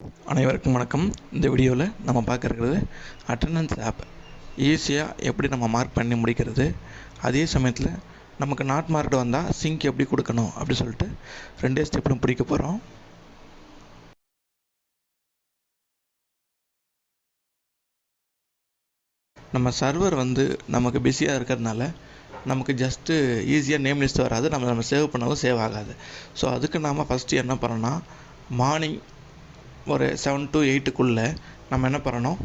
அனைவருக்கும் வணக்கம். இந்த வீடியோவில் நம்ம பார்க்குறது அட்டண்டன்ஸ் ஆப் ஈஸியாக எப்படி நம்ம மார்க் பண்ணி முடிக்கிறது? அதே சமயத்தில் நமக்கு நாட் மார்க் வந்தால் சிங்க் எப்படி கொடுக்கணும் அப்படி சொல்லிட்டு ரெண்டே ஸ்டெப்பிலும் பிடிக்க போகிறோம் நம்ம சர்வர் வந்து நமக்கு பிஸியாக இருக்கிறதுனால நமக்கு ஜஸ்ட்டு ஈஸியாக நேம் லிஸ்ட் வராது. நம்ம நம்ம சேவ் பண்ணவும் சேவ் ஆகாது. ஸோ அதுக்கு நாம் ஃபஸ்ட்டு என்ன பண்ணோன்னா மார்னிங் ஒரு செவன் டு எயிட்டுக்குள்ளே நம்ம என்ன பண்ணணும்?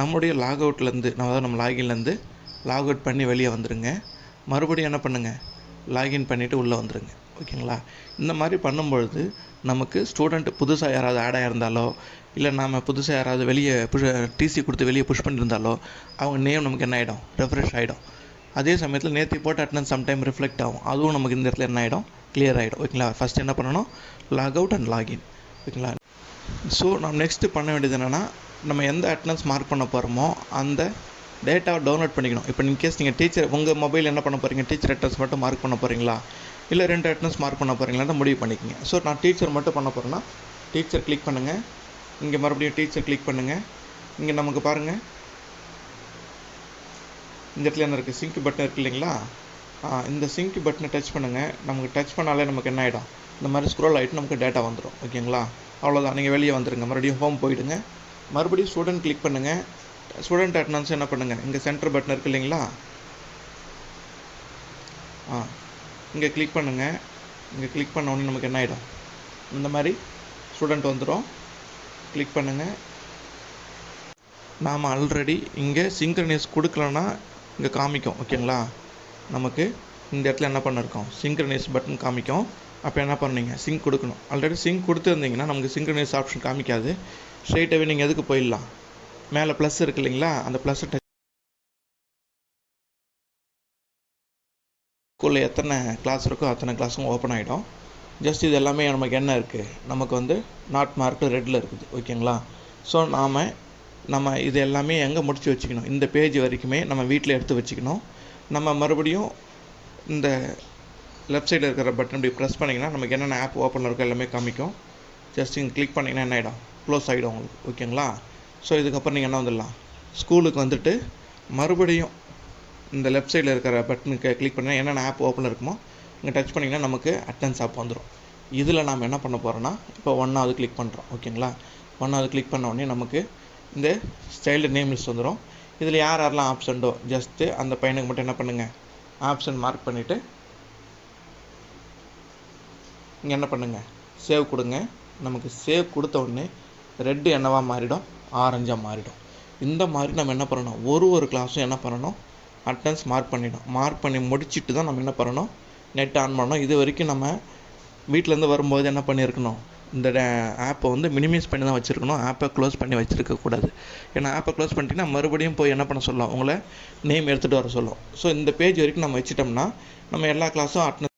நம்முடைய லாக் அவுட்லேருந்து நம்ம அதாவது நம்ம லாகின்லேருந்து லாக் அவுட் பண்ணி வெளியே வந்துடுங்க மறுபடியும் என்ன பண்ணுங்கள் லாகின் பண்ணிவிட்டு உள்ளே வந்துடுங்க ஓகேங்களா இந்த மாதிரி பண்ணும்பொழுது நமக்கு ஸ்டூடெண்ட் புதுசாக யாராவது ஆடாக இருந்தாலோ இல்லை நாம் புதுசாக யாராவது வெளியே புஷ் டிசி கொடுத்து வெளியே புஷ் பண்ணியிருந்தாலோ அவங்க நேம் நமக்கு என்ன ஆகிடும் ரெஃப்ரெஷ் ஆகிடும் அதே சமயத்தில் நேற்று போட்ட அட்டனன்ஸ் சம்டைம் ரிஃப்ளெக்ட் ஆகும். அதுவும் நமக்கு இந்த இடத்துல என்ன ஆகிடும் கிளியர் ஆகிடும் ஓகேங்களா ஃபஸ்ட் என்ன பண்ணணும்? லாக் அவுட் அண்ட் லாகின் ஓகேங்களா ஸோ நம்ம நெக்ஸ்ட்டு பண்ண வேண்டியது என்னென்னா நம்ம எந்த அட்டனன்ஸ் மார்க் பண்ண போகிறோமோ அந்த டேட்டாவை டவுன்லோட் பண்ணிக்கணும். இப்போ இன்கேஸ் நீங்கள் டீச்சர் உங்கள் மொபைல் என்ன பண்ண போகிறீங்க டீச்சர் அட்டன்ஸ் மட்டும் மார்க் பண்ண போகிறீங்களா இல்லை ரெண்டு அட்டன்ஸ் மார்க் பண்ண போகிறீங்களான்னு முடிவு பண்ணிக்கங்க. ஸோ நான் டீச்சர் மட்டும் பண்ண போகிறேன்னா டீச்சர் கிளிக் பண்ணுங்கள் இங்கே மறுபடியும் டீச்சர் கிளிக் பண்ணுங்கள் இங்கே நமக்கு பாருங்கள் இந்த இடத்துல என்ன இருக்குது சிங்க் பட்டன் இருக்கு இல்லைங்களா? இந்த சிங்க் பட்டனை டச் பண்ணுங்கள் நமக்கு டச் பண்ணாலே நமக்கு என்ன ஆகிடும் இந்த மாதிரி ஸ்க்ரோல் ஆகிட்டு நமக்கு டேட்டா வந்துடும் ஓகேங்களா? அவ்வளோதான் நீங்கள் வெளியே வந்துடுங்க மறுபடியும் ஹோம் போயிடுங்க. மறுபடியும் ஸ்டூடெண்ட் கிளிக் பண்ணுங்கள் ஸ்டூடெண்ட் அட்டனன்ஸ் என்ன பண்ணுங்கள் இங்கே சென்டர் பட்டன் இருக்கு இல்லைங்களா? ஆ. இங்கே கிளிக் பண்ணுங்கள் இங்கே கிளிக் பண்ண உடனே நமக்கு என்ன ஆகிடும் இந்த மாதிரி ஸ்டூடெண்ட் வந்துடும் கிளிக் பண்ணுங்கள் நாம் ஆல்ரெடி இங்கே சிங்க்ரனைஸ் கொடுக்கலன்னா இங்கே காமிக்கும். ஓகேங்களா நமக்கு இந்த இடத்துல என்ன பண்ணிருக்கோம்? சிங்க்ரனைஸ் பட்டன் காமிக்கும். அப்போ என்ன பண்ணீங்க? சிங்க் கொடுக்கணும். ஆல்ரெடி சிங்க் கொடுத்துருந்தீங்கன்னா நமக்கு சிங்க்ரனைஸ் ஆப்ஷன் காமிக்காது. ஸ்ட்ரெயிட்டாகவே நீங்கள் எதுக்கு போயிடலாம்? மேலே ப்ளஸ் இருக்கு இல்லைங்களா? அந்த ப்ளஸ் ஸ்கூலில் எத்தனை கிளாஸ் இருக்கோ அத்தனை கிளாஸும் ஓப்பன் ஆகிடும் ஜஸ்ட் இது எல்லாமே நமக்கு என்ன இருக்குது நமக்கு வந்து நாட் மார்க்கு ரெட்டில் இருக்குது. ஓகேங்களா ஸோ நாம் நம்ம இது எல்லாமே எங்கே முடிச்சு வச்சுக்கணும்? இந்த பேஜ் வரைக்குமே நம்ம வீட்டில் எடுத்து வச்சுக்கணும். நம்ம மறுபடியும் இந்த லெஃப்ட் சைடில் இருக்கிற பட்டன் இப்படி ப்ரெஸ் பண்ணிங்கன்னா நமக்கு என்னென்ன ஆப் ஓப்பனில் இருக்கோ எல்லாமே காமிக்கும். ஜஸ்ட் இங்கே கிளிக் பண்ணிங்கன்னா என்ன ஆகிடும் க்ளோஸ் ஆகிடும் உங்களுக்கு. ஓகேங்களா ஸோ இதுக்கப்புறம் நீங்கள் என்ன வந்துடலாம்? ஸ்கூலுக்கு வந்துட்டு மறுபடியும் இந்த லெஃப்ட் சைடில் இருக்கிற பட்டனுக்கு கிளிக் பண்ணால் என்னென்ன ஆப் ஓப்பனில் இருக்குமோ இங்கே டச் பண்ணிங்கன்னா நமக்கு அட்டன்ஸ் ஆப் வந்துடும் இதில் நாம் என்ன பண்ண போகிறோன்னா இப்போ ஒன்றாவது கிளிக் பண்ணுறோம் ஓகேங்களா ஒன்றாவது கிளிக் பண்ண உடனே நமக்கு இந்த சைல்டு நேம் லிஸ்ட் வந்துடும் இதில் யார் யாரெல்லாம் ஆப்ஷன்டோ ஜஸ்ட்டு அந்த பையனுக்கு மட்டும் என்ன பண்ணுங்கள் ஆப்ஷன் மார்க் பண்ணிவிட்டு இங்கே என்ன பண்ணுங்கள் சேவ் கொடுங்க. நமக்கு சேவ் கொடுத்த உடனே ரெட்டு என்னவாக மாறிடும்? ஆரஞ்சாக மாறிடும். இந்த மாதிரி நம்ம என்ன பண்ணணும்? ஒரு ஒரு கிளாஸும் என்ன பண்ணணும்? அட்டன்ஸ் மார்க் பண்ணிடும் மார்க் பண்ணி முடிச்சிட்டு தான் நம்ம என்ன பண்ணணும்? நெட் ஆன் பண்ணணும். இது வரைக்கும் நம்ம வீட்டிலேருந்து வரும்போது என்ன பண்ணியிருக்கணும்? இந்த ஆப்பை வந்து மினிமைஸ் பண்ணி தான் வச்சுருக்கணும். ஆப்பை க்ளோஸ் பண்ணி வச்சுருக்கக்கூடாது ஏன்னா ஆப்பை க்ளோஸ் பண்ணிட்டீங்கன்னா மறுபடியும் போய் என்ன பண்ண சொல்லலாம் உங்களை நேம் எடுத்துகிட்டு வர சொல்லும். ஸோ இந்த பேஜ் வரைக்கும் நம்ம வச்சிட்டோம்னா நம்ம எல்லா கிளாஸும் அட்டன்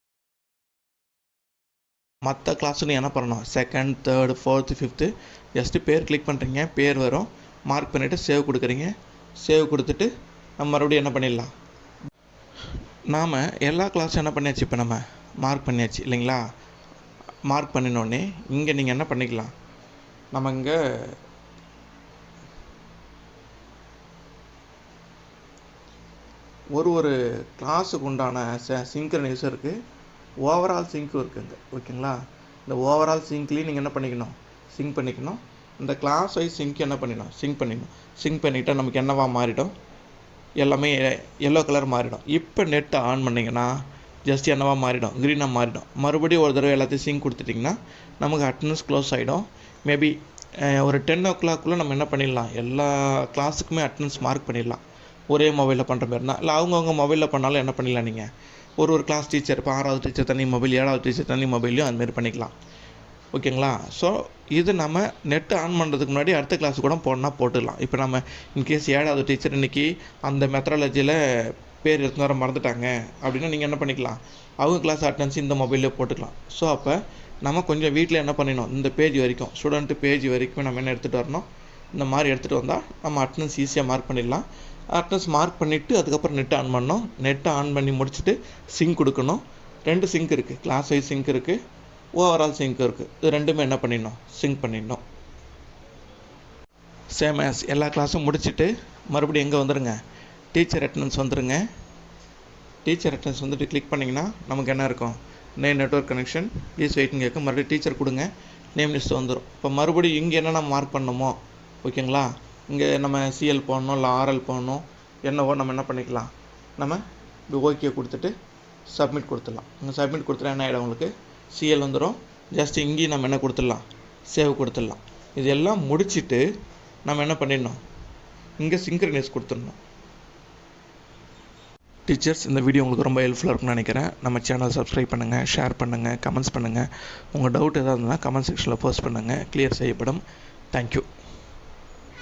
மற்ற கிளாஸுலையும் என்ன பண்ணணும்? Second third fourth fifth just பேர் கிளிக் பண்ணுறீங்க பேர் வரும். மார்க் பண்ணிவிட்டு சேவ் கொடுக்குறீங்க. சேவ் கொடுத்துட்டு நம்ம மறுபடியும் என்ன பண்ணிடலாம்? நாம் எல்லா கிளாஸும் என்ன பண்ணியாச்சு இப்போ நம்ம? மார்க் பண்ணியாச்சு இல்லைங்களா? மார்க் பண்ணினோடனே இங்கே நீங்கள் என்ன பண்ணிக்கலாம்? நம்ம இங்கே ஒரு ஒரு கிளாஸுக்கு உண்டான சிங்க்ரனைஸும் இருக்குது ஓவரால் சிங்க்கும் இருக்குங்க ஓகேங்களா? இந்த ஓவரால் சிங்க்லேயும் நீங்கள் என்ன பண்ணிக்கணும்? சிங்க் பண்ணிக்கணும். இந்த கிளாஸ் வைஸ் சிங்க் என்ன பண்ணிடணும்? சிங்க் பண்ணிடணும். சிங்க் பண்ணிக்கிட்டால் நமக்கு என்னவா மாறிடும்? எல்லாமே எல்லோ கலர் மாறிடும். இப்போ நெட்டை ஆன் பண்ணிங்கன்னா ஜஸ்ட் என்னவா மாறிடும்? க்ரீனாக மாறிடும். மறுபடியும் ஒரு தடவை எல்லாத்தையும் சிங்க் கொடுத்துட்டிங்கன்னா நமக்கு அட்டண்டன்ஸ் க்ளோஸ் ஆகிடும் மேபி ஒரு டென் ஓ கிளாக்குள்ளே நம்ம என்ன பண்ணிடலாம்? எல்லா கிளாஸுக்குமே அட்டண்டன்ஸ் மார்க் பண்ணிடலாம். ஒரே மொபைலில் பண்ணுற மாதிரினா இல்லை அவங்கவுங்க மொபைலில் பண்ணாலும் என்ன பண்ணிடலாம் நீங்கள் ஒரு ஒரு கிளாஸ் டீச்சர் இப்போ ஆறாவது டீச்சர் தனி மொபைல் ஏழாவது டீச்சர் தனி மொபைலையும் அதுமாரி பண்ணிக்கலாம். ஓகேங்களா? ஸோ இது நம்ம நெட்டு ஆன் பண்ணுறதுக்கு முன்னாடி அடுத்த கிளாஸ் கூட போனால் போட்டுடலாம். இப்போ நம்ம இன்கேஸ் ஏழாவது டீச்சர் இன்றைக்கி அந்த மெத்தடாலஜியில் பேர் எடுத்து வர மறந்துட்டாங்க அப்படின்னா நீங்கள் என்ன பண்ணிக்கலாம்? அவங்க கிளாஸ் அட்டன்ஸ் இந்த மொபைல்லே போட்டுக்கலாம். ஸோ அப்போ நம்ம கொஞ்சம் வீட்டில் என்ன பண்ணிடணும்? இந்த பேஜ் வரைக்கும் ஸ்டூடெண்ட்டு பேஜ் வரைக்கும் நம்ம என்ன எடுத்துகிட்டு வரணும்? இந்த மாதிரி எடுத்துகிட்டு வந்தால் நம்ம அட்டனன்ஸ் ஈஸியாக மார்க் பண்ணிடலாம். அட்டனன்ஸ் மார்க் பண்ணிவிட்டு அதுக்கப்புறம் நெட் ஆன் பண்ணோம். நெட்டை ஆன் பண்ணி முடிச்சுட்டு சிங்க் கொடுக்கணும். ரெண்டு சிங்க் இருக்குது கிளாஸ் வைஸ் சிங்க் இருக்குது ஓவரால் சிங்க் இருக்குது இது ரெண்டுமே என்ன பண்ணிடணும்? சிங்க் பண்ணிடணும். சேம் ஆஸ் எல்லா கிளாஸும் முடிச்சுட்டு மறுபடியும் எங்கே வந்துடுங்க டீச்சர் அட்டண்டன்ஸ் வந்துடுங்க டீச்சர் அட்டண்டன்ஸ் வந்துட்டு கிளிக் பண்ணிங்கன்னா நமக்கு என்ன இருக்கும்? நே நெட்ஒர்க் கனெக்ஷன் ப்ளீஸ் வெயிட்டிங் கேட்கும் மறுபடியும் டீச்சர் கொடுங்க. நேம் லிஸ்ட் வந்துடும் இப்போ மறுபடியும் இங்கே என்னென்ன மார்க் பண்ணணுமோ ஓகேங்களா இங்கே நம்ம சிஎல் போடணும் இல்லை ஆர்எல் போடணும் என்னவோ நம்ம என்ன பண்ணிக்கலாம்? நம்ம இப்படி ஓகே கொடுத்துட்டு சப்மிட் கொடுத்துடலாம். இங்கே சப்மிட் கொடுத்துட்டா என்ன ஆகிடும் உங்களுக்கு? சிஎல் வந்துடும் ஜஸ்ட் இங்கேயும் நம்ம என்ன கொடுத்துடலாம்? சேவ் கொடுத்துடலாம். இதெல்லாம் முடிச்சுட்டு நம்ம என்ன பண்ணிடணும்? இங்கே சிங்க்ரனைஸ் கொடுத்துடணும். டீச்சர்ஸ் இந்த வீடியோ உங்களுக்கு ரொம்ப ஹெல்ப்ஃபுல்லாக இருக்கும்னு நினைக்கிறேன். நம்ம சேனல் சப்ஸ்கிரைப் பண்ணுங்கள் ஷேர் பண்ணுங்கள் கமெண்ட்ஸ் பண்ணுங்கள் உங்கள் டவுட் எதாவது இருந்தால் கமெண்ட் செக்ஷனில் போஸ்ட் பண்ணுங்கள் கிளியர் செய்யப்படும். தேங்க்யூ